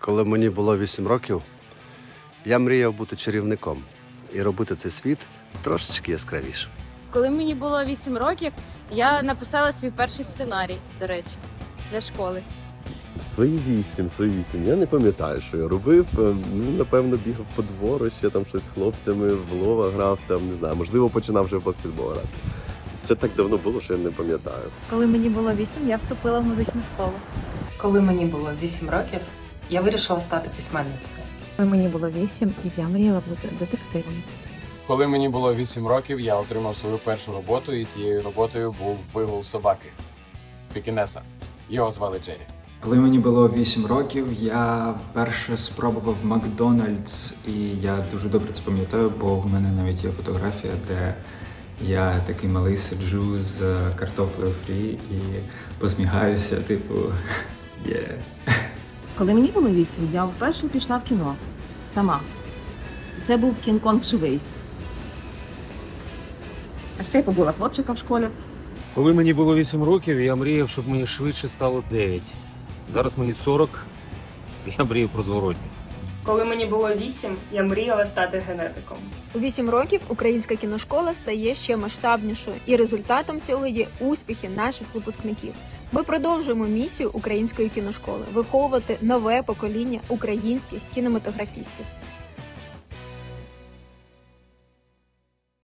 Коли мені було 8 років, я мріяв бути чарівником і робити цей світ трошечки яскравішим. Коли мені було 8 років, я написала свій перший сценарій, до речі, для школи. В свої вісім, свої вісім. Я не пам'ятаю, що я робив. Е, Ну, напевно, бігав по двору, ще там щось з хлопцями, в лова грав, там не знаю, можливо, починав вже в баскетбол грати. Це так давно було, що я не пам'ятаю. Коли мені було 8, я вступила в музичну школу. Коли мені було 8 років, я вирішила стати письменницею. Коли мені було вісім, я мріяла бути детективом. Коли мені було 8 років, я отримав свою першу роботу, і цією роботою був вигул собаки Пікінеса. Його звали Джері. Коли мені було 8 років, я вперше спробував Макдональдс, і я дуже добре це пам'ятаю, бо в мене навіть є фотографія, де я такий малий сиджу з картоплею фрі і посміхаюся, типу, є. Коли мені було вісім, я вперше пішла в кіно сама. Це був Кінг-Конг живий. А ще я побула хлопчика в школі. Коли мені було 8 років, я мріяв, щоб мені швидше стало 9. Зараз мені 40, я мрію про зворотні. Коли мені було вісім, я мріяла стати генетиком. У вісім років українська кіношкола стає ще масштабнішою, і результатом цього є успіхи наших випускників. Ми продовжуємо місію української кіношколи виховувати нове покоління українських кінематографістів.